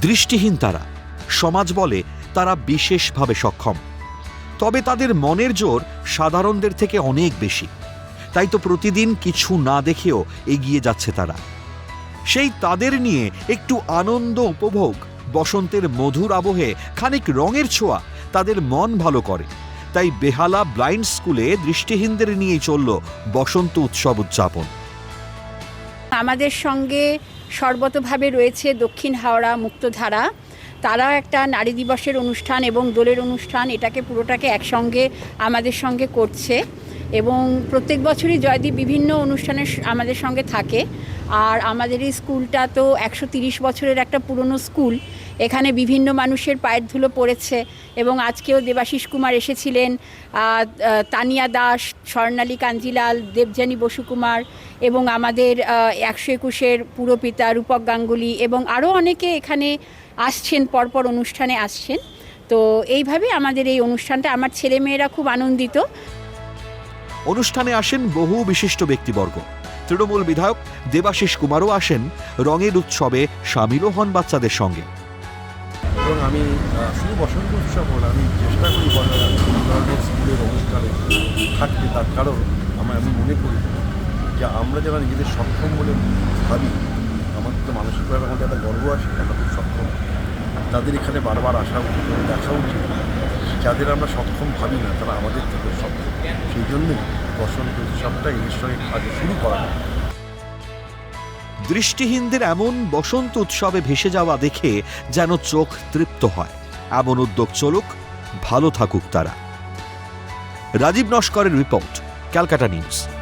দৃষ্টিহীন তারা। সমাজ বলে তারা বিশেষভাবে সক্ষম। তবে তাদের মনের জোর সাধারণদের থেকে অনেক বেশি। তাই তো প্রতিদিন কিছু না দেখেও এগিয়ে যাচ্ছে তারা। সেই তাদের নিয়ে একটু আনন্দ উপভোগ বসন্তের মধুর আবহে খানিক রঙের ছোঁয়া তাদের মন ভালো করে। তাই বেহালা ব্লাইন্ড স্কুলে দৃষ্টিহীনদের নিয়েই চলল বসন্ত উৎসব উদযাপন। আমাদের সঙ্গে সর্বতভাবে রয়েছে দক্ষিণ হাওড়া মুক্তধারা। তারা একটা নারী দিবসের অনুষ্ঠান এবং দোলের অনুষ্ঠান, এটাকে পুরোটাকে একসঙ্গে আমাদের সঙ্গে করছে এবং প্রত্যেক বছরই জয়দীপ বিভিন্ন অনুষ্ঠানে আমাদের সঙ্গে থাকে। আর আমাদের এই স্কুলটা তো একশো বছরের একটা পুরনো স্কুল। এখানে বিভিন্ন মানুষের পায়ের ধুলো পড়েছে এবং আজকেও দেবাশিস কুমার এসেছিলেন তানিয়া দাস, স্বর্ণালী কাঞ্জিলাল, দেবযানী বসুকুমার এবং আমাদের একশো একুশের পুরপিতা রূপক গাঙ্গুলি এবং আরও অনেকে এখানে আসছেন, পরপর অনুষ্ঠানে আসছেন। তো এইভাবে আমাদের এই অনুষ্ঠানটা, আমার ছেলেমেয়েরা খুব আনন্দিত। অনুষ্ঠানে আসেন বহু বিশিষ্ট ব্যক্তিবর্গ। তৃণমূল বিধায়ক দেবাশিস কুমারও আসেন রঙের উৎসবে, সামিলও হন বাচ্চাদের সঙ্গে। এবং আমি শুধু বসন্ত উৎসব হল আমি চেষ্টা করি ধরনের স্কুলের অনুষ্ঠানে থাকতে। তার কারণ আমার, আমি মনে করি যে আমরা যারা নিজেদের সক্ষম বলে ভাবি আমাদের তো মানসিকভাবে আমাদের একটা গর্ব আছে আমরা খুব সক্ষম। তাদের এখানে বারবার আসা উচিত দেখা উচিত যাদের আমরা সক্ষম ভাবি না, তারা আমাদের থেকে সক্ষম। সেই জন্যই বসন্ত উৎসবটা এর সঙ্গে কাজ শুরু করা। দৃষ্টিহীনদের এমন বসন্ত উৎসবে ভেসে যাওয়া দেখে যেন চোখ তৃপ্ত হয়। এমন উদ্যোগ চলুক, ভালো থাকুক তারা। রাজীব নস্করের রিপোর্ট, ক্যালকাটা নিউজ।